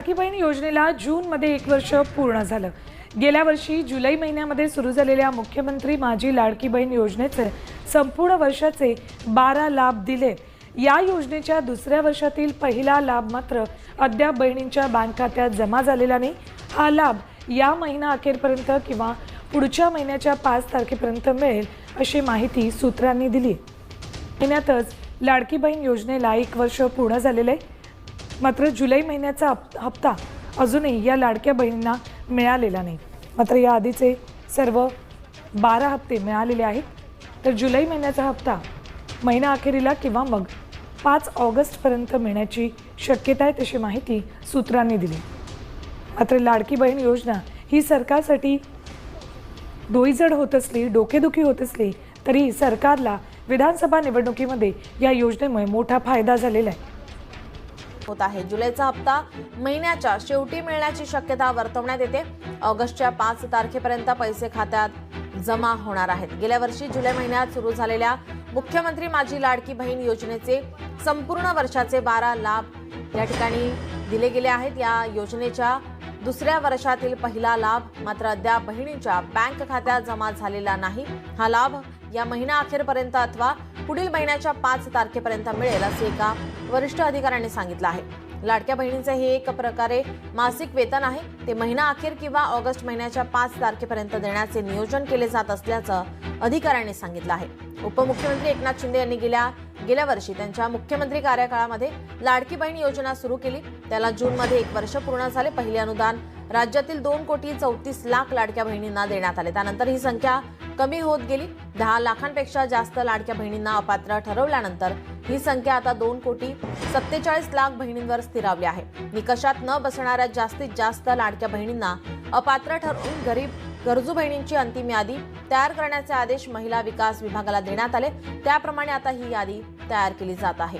लाडकी बहीण योजनेला जूनमध्ये एक वर्ष पूर्ण झालं. गेल्या वर्षी जुलै महिन्यामध्ये सुरू झालेल्या मुख्यमंत्री माझी लाडकी बहीण योजनेचे संपूर्ण वर्षाचे बारा लाभ दिले. या योजनेच्या दुसऱ्या वर्षातील पहिला लाभ मात्र अद्याप बहिणींच्या बँक खात्यात जमा झालेला नाही. हा लाभ या महिना अखेरपर्यंत किंवा पुढच्या महिन्याच्या पाच तारखेपर्यंत मिळेल अशी माहिती सूत्रांनी दिली. महिन्यातच लाडकी बहीण योजनेला एक वर्ष पूर्ण झालेलं. आहे मात्र जुलै महिन्याचा हप्ता अजूनही या लाडक्या बहिणींना मिळालेला नाही. मात्र या आधीचे सर्व बारा हप्ते मिळालेले आहेत. तर जुलै महिन्याचा हप्ता महिना अखेरीला किंवा मग पाच ऑगस्टपर्यंत मिळण्याची शक्यता आहे तशी माहिती सूत्रांनी दिली. मात्र लाडकी बहीण योजना ही सरकारसाठी डोईजड होत असली डोकेदुखी होत असली तरी सरकारला विधानसभा निवडणुकीमध्ये या योजनेमुळे मोठा फायदा झालेला आहे. होत आहे. जुलैचा हप्ता महिन्याच्या शेवटी मिळण्याची शक्यता वर्तवण्यात येते. ऑगस्टच्या पाच तारखेपर्यंत पैसे खात्यात जमा होणार आहेत. गेल्या वर्षी जुलै महिन्यात सुरू झालेल्या मुख्यमंत्री माझी लाडकी बहीण योजनेचे संपूर्ण वर्षाचे बारा लाभ या ठिकाणी दिले गेले आहेत. या योजनेच्या दुसऱ्या वर्षातील पहिला लाभ मात्र अद्याप बहिणीच्या बँक खात्यात जमा झालेला नाही. हा लाभ या महिना अखेरपर्यंत अथवा पुढील महिन्याच्या पाच तारखेपर्यंत मिळेल असे एका वरिष्ठ अधिकाऱ्यांनी सांगितलं आहे. लाडक्या बहिणीचे हे एक प्रकारे मासिक वेतन आहे. ते महिना अखेर किंवा ऑगस्ट महिन्याच्या पाच तारखेपर्यंत देण्याचे नियोजन केले जात असल्याचं अधिकाऱ्यांनी सांगितलं आहे. उपमुख्यमंत्री एकनाथ शिंदे यांनी गेल्या गेल्या वर्षी त्यांच्या मुख्यमंत्री कार्यकाळामध्ये लाडकी बहीण योजना सुरू केली. त्याला जूनमध्ये एक वर्ष पूर्ण झाले. पहिले अनुदान राज्यातील दोन कोटी चौतीस लाख लाडक्या बहिणींना देण्यात आले. त्यानंतर ही संख्या कमी होत गेली. दहा लाखांपेक्षा जास्त लाडक्या बहिणींना अपात्र ठरवल्यानंतर ही संख्या आता दोन कोटी सत्तेचाळीस लाख बहिणींवर स्थिरावली आहे. निकषात न बसणाऱ्या जास्तीत जास्त लाडक्या बहिणींना अपात्र ठरवून गरीब गरजू बहिणींची अंतिम यादी तयार करण्याचे आदेश महिला विकास विभागाला देण्यात आले. त्याप्रमाणे आता ही यादी तयार केली जात आहे.